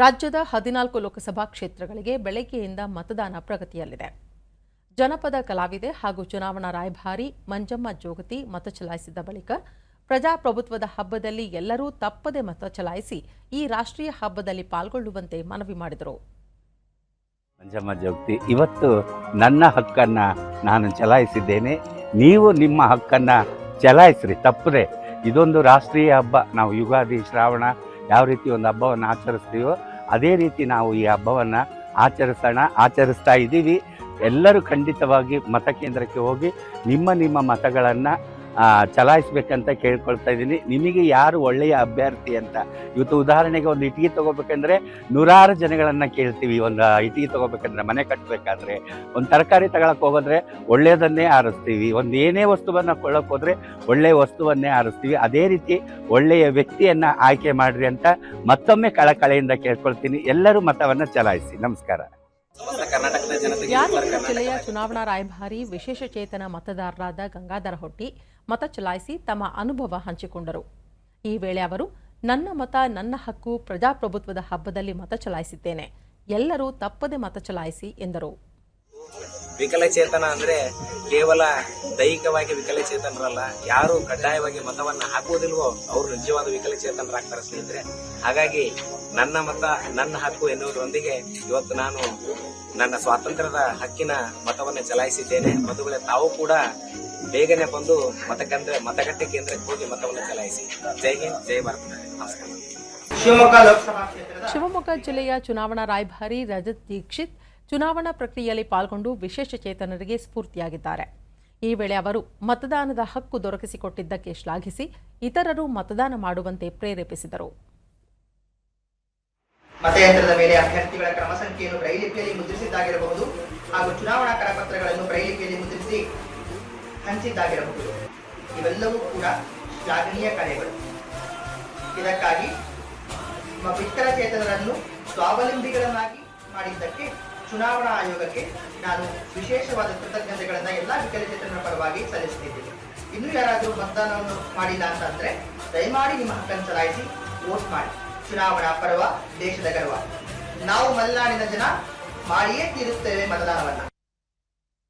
ರಾಜ್ಯದ ಹದಿನಾಲ್ಕು ಲೋಕಸಭಾ ಕ್ಷೇತ್ರಗಳಿಗೆ ಬೆಳಗ್ಗೆಯಿಂದ ಮತದಾನ ಪ್ರಗತಿಯಲ್ಲಿದೆ. ಜನಪದ ಕಲಾವಿದೆ ಹಾಗೂ ಚುನಾವಣಾ ರಾಯಭಾರಿ ಮಂಜಮ್ಮ ಜೋಗತಿ ಮತ ಚಲಾಯಿಸಿದ ಬಳಿಕ ಪ್ರಜಾಪ್ರಭುತ್ವದ ಹಬ್ಬದಲ್ಲಿ ಎಲ್ಲರೂ ತಪ್ಪದೆ ಮತ ಚಲಾಯಿಸಿ ಈ ರಾಷ್ಟ್ರೀಯ ಹಬ್ಬದಲ್ಲಿ ಪಾಲ್ಗೊಳ್ಳುವಂತೆ ಮನವಿ ಮಾಡಿದರು. ಮಂಜಮ್ಮ ಜೋಗತಿ, ಇವತ್ತು ನನ್ನ ಹಕ್ಕನ್ನು ನಾನು ಚಲಾಯಿಸಿದ್ದೇನೆ. ನೀವು ನಿಮ್ಮ ಹಕ್ಕನ್ನು ಚಲಾಯಿಸ್ರಿ, ತಪ್ಪದೆ. ಇದೊಂದು ರಾಷ್ಟ್ರೀಯ ಹಬ್ಬ. ನಾವು ಯುಗಾದಿ, ಶ್ರಾವಣ ಯಾವ ರೀತಿ ಒಂದು ಹಬ್ಬವನ್ನು ಆಚರಿಸ್ತೀವೋ ಅದೇ ರೀತಿ ನಾವು ಈ ಹಬ್ಬವನ್ನು ಆಚರಿಸೋಣ, ಆಚರಿಸ್ತಾ ಇದ್ದೀವಿ. ಎಲ್ಲರೂ ಖಂಡಿತವಾಗಿ ಮತಕೇಂದ್ರಕ್ಕೆ ಹೋಗಿ ನಿಮ್ಮ ನಿಮ್ಮ ಮತಗಳನ್ನು ಚಲಾಯಿಸ್ಬೇಕಂತ ಕೇಳ್ಕೊಳ್ತಾ ಇದ್ದೀನಿ. ನಿಮಗೆ ಯಾರು ಒಳ್ಳೆಯ ಅಭ್ಯರ್ಥಿ ಅಂತ? ಇವತ್ತು ಉದಾಹರಣೆಗೆ ಒಂದು ಇಟ್ಟಿಗೆ ತಗೋಬೇಕಂದ್ರೆ ನೂರಾರು ಜನಗಳನ್ನು ಕೇಳ್ತೀವಿ. ಒಂದು ಇಟ್ಟಿಗೆ ತಗೋಬೇಕಂದ್ರೆ ಮನೆ ಕಟ್ಟಬೇಕಾದ್ರೆ ಒಂದು ತರಕಾರಿ ತಗೊಳಕ್ಕೆ ಹೋಗೋದ್ರೆ ಒಳ್ಳೆಯದನ್ನೇ ಆರಿಸ್ತೀವಿ. ಒಂದು ಏನೇ ವಸ್ತುವನ್ನು ಕೊಳ್ಳೋಕೆ ಹೋದ್ರೆ ಒಳ್ಳೆಯ ವಸ್ತುವನ್ನೇ ಆರಿಸ್ತೀವಿ. ಅದೇ ರೀತಿ ಒಳ್ಳೆಯ ವ್ಯಕ್ತಿಯನ್ನ ಆಯ್ಕೆ ಮಾಡ್ರಿ ಅಂತ ಮತ್ತೊಮ್ಮೆ ಕಳಕಳೆಯಿಂದ ಕೇಳ್ಕೊಳ್ತೀನಿ. ಎಲ್ಲರೂ ಮತವನ್ನು ಚಲಾಯಿಸಿ. ನಮಸ್ಕಾರ. ಯಾದಗಿರಿ ಜಿಲ್ಲೆಯ ಚುನಾವಣಾ ರಾಯಭಾರಿ ವಿಶೇಷ ಚೇತನ ಮತದಾರರಾದ ಗಂಗಾಧರ ಹೊಟ್ಟಿ ಮತ ಚಲಾಯಿಸಿ ತಮ್ಮ ಅನುಭವ ಹಂಚಿಕೊಂಡರು. ಈ ವೇಳೆ ಅವರು ನನ್ನ ಮತ ನನ್ನ ಹಕ್ಕು ಪ್ರಜಾಪ್ರಭುತ್ವದ ಹಬ್ಬದಲ್ಲಿ ಮತ ಚಲಾಯಿಸಿದ್ದೇನೆ. ಎಲ್ಲರೂ ತಪ್ಪದೆ ಮತ ಚಲಾಯಿಸಿ ಎಂದರು. ವಿಕಲಚೇತನ ಅಂದ್ರೆ ಕೇವಲ ದೈಹಿಕವಾಗಿ ವಿಕಲಚೇತನರಲ್ಲ ಯಾರು ಕಡ್ಡಾಯವಾಗಿ ಮತವನ್ನ ಹಾಕುವುದಿಲ್ವೋ ಅವರು ನಿಜವಾದ ವಿಕಲಚೇತನರಾಗ್ತಾರೆ ಸ್ನೇಹಿತರೆ. ಹಾಗಾಗಿ ನನ್ನ ಮತ ನನ್ನ ಹಕ್ಕು ಎನ್ನುವುದರೊಂದಿಗೆ ಇವತ್ತು ನಾನು ನನ್ನ ಸ್ವಾತಂತ್ರ್ಯದ ಹಕ್ಕಿನ ಮತವನ್ನು ಚಲಾಯಿಸಿದ್ದೇನೆ. ಮದುವೆ ತಾವು ಕೂಡ ಬೇಗನೆ ಬಂದು ಮತಕೇಂದ್ರ ಮತಗಟ್ಟೆ ಕೇಂದ್ರಕ್ಕೆ ಹೋಗಿ ಮತವನ್ನು ಚಲಾಯಿಸಿ. ಜೈ ಹಿಂದ್ ಜೈ ಭಾರತ್. ನಮಸ್ಕಾರ. ಶಿವಮೊಗ್ಗ ಶಿವಮೊಗ್ಗ ಜಿಲ್ಲೆಯ ಚುನಾವಣಾ ರಾಯಭಾರಿ ರಜತ್ ದೀಕ್ಷಿತ್ ಚುನಾವಣಾ ಪ್ರಕ್ರಿಯೆಯಲ್ಲಿ ಪಾಲ್ಗೊಂಡು ವಿಶೇಷ ಚೇತನರಿಗೆ ಸ್ಫೂರ್ತಿಯಾಗಿದ್ದಾರೆ. ಈ ವೇಳೆ ಅವರು ಮತದಾನದ ಹಕ್ಕು ದೊರಕಿಸಿಕೊಟ್ಟಿದ್ದಕ್ಕೆ ಶ್ಲಾಘಿಸಿ ಇತರರು ಮತದಾನ ಮಾಡುವಂತೆ ಪ್ರೇರೇಪಿಸಿದರು. ಮತಯಂತ್ರದ ಮೇಲೆ ಅಭ್ಯರ್ಥಿಗಳ ಕ್ರಮ ಸಂಖ್ಯೆಯನ್ನು ಬ್ರೈಲಿಪಿಯಲ್ಲಿ ಮುದ್ರಿಸಿದ್ದಾಗಿರಬಹುದು ಹಾಗೂ ಚುನಾವಣಾ ಕರಪತ್ರಗಳನ್ನು ಬ್ರೈಲಿಪಿಯಲ್ಲಿ ಮುದ್ರಿಸಿ ಹಂಚಿದ್ದಾಗಿರಬಹುದು. ಇವೆಲ್ಲವೂ ಕೂಡ ಶ್ಲಾಘನೀಯ ಕಾರ್ಯಗಳು. ಇದಕ್ಕಾಗಿ ಚೇತನರನ್ನು ಸ್ವಾವಲಂಬಿಗಳನ್ನಾಗಿ ಮಾಡಿದ್ದಕ್ಕೆ ಚುನಾವಣಾ ಆಯೋಗಕ್ಕೆ ನಾನು ವಿಶೇಷವಾದ ಕೃತಜ್ಞತೆಗಳನ್ನು ಎಲ್ಲ ವಿಕಲಚೇತನರ ಪರವಾಗಿ ಸಲ್ಲಿಸುತ್ತಿದ್ದೇನೆ. ಇನ್ನು ಯಾರಾದರೂ ಮತದಾನವನ್ನು ಮಾಡಿಲ್ಲ ಅಂತಂದ್ರೆ ದಯಮಾಡಿ ನಿಮ್ಮ ಹಕ್ಕನ್ನು ಚಲಾಯಿಸಿ, ವೋಟ್ ಮಾಡಿ. ಚುನಾವಣಾ ಪರ್ವ ದೇಶದ ಗರ್ವ. ನಾವು ಮಲೆನಾಡಿನ ಜನ ಮಾಡಿಯೇ ತೀರುತ್ತೇವೆ ಮತದಾನವನ್ನ.